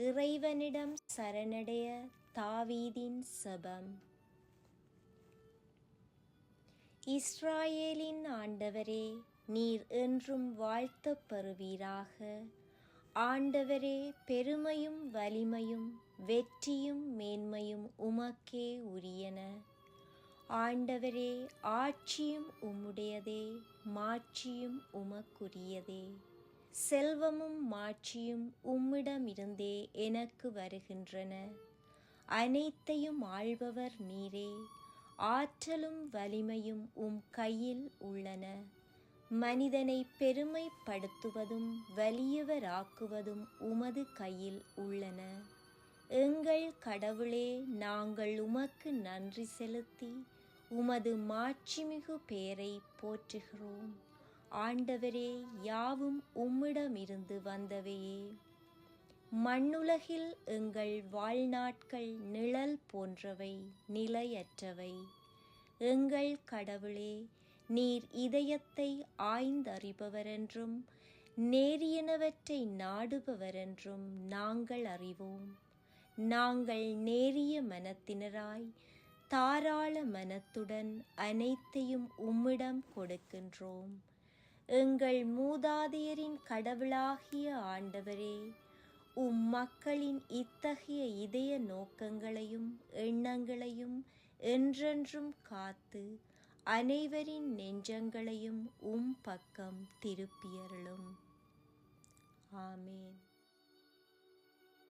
இறைவனிடம் சரணடைய தாவீதின் சபம். இஸ்ராயேலின் ஆண்டவரே நீர் என்றும் வாழ்த்தப் பெறுவீராக ஆண்டவரே பெருமையும் வலிமையும் வெற்றியும் மேன்மையும் உமக்கே உரியன. ஆண்டவரே ஆட்சியும் உம்முடையதே மாட்சியும் உமக்குரியதே. செல்வமும் மாட்சியும் உம்மிடமிருந்தே எனக்கு வருகின்றன. அனைத்தையும் ஆள்பவர் நீரே. ஆற்றலும் வலிமையும் உம் கையில் உள்ளன. மனிதனை பெருமைப்படுத்துவதும் வலியவராக்குவதும் உமது கையில் உள்ளன. எங்கள் கடவுளே நாங்கள் உமக்கு நன்றி செலுத்தி உமது மாட்சிமிகு பெயரை போற்றுகிறோம். ஆண்டவரே யாவும் உம்மிடமிருந்து வந்தவையே. மண்ணுலகில் எங்கள் வாழ்நாட்கள் நிழல் போன்றவை நிலையற்றவை. எங்கள் கடவுளே நீர் இதயத்தை ஆய்ந்தறிபவரென்றும் நேரியனவற்றை நாடுபவரென்றும் நாங்கள் அறிவோம். நாங்கள் நேரிய மனத்தினராய் தாராள மனத்துடன் அனைத்தையும் உம்மிடம் கொடுக்கின்றோம். எங்கள் மூதாதையரின் கடவுளாகிய ஆண்டவரே உம் மக்களின் இத்தகைய இதய நோக்கங்களையும் எண்ணங்களையும் என்றென்றும் காத்து அனைவரின் நெஞ்சங்களையும் உம் பக்கம் திருப்பியருளும் ஆமே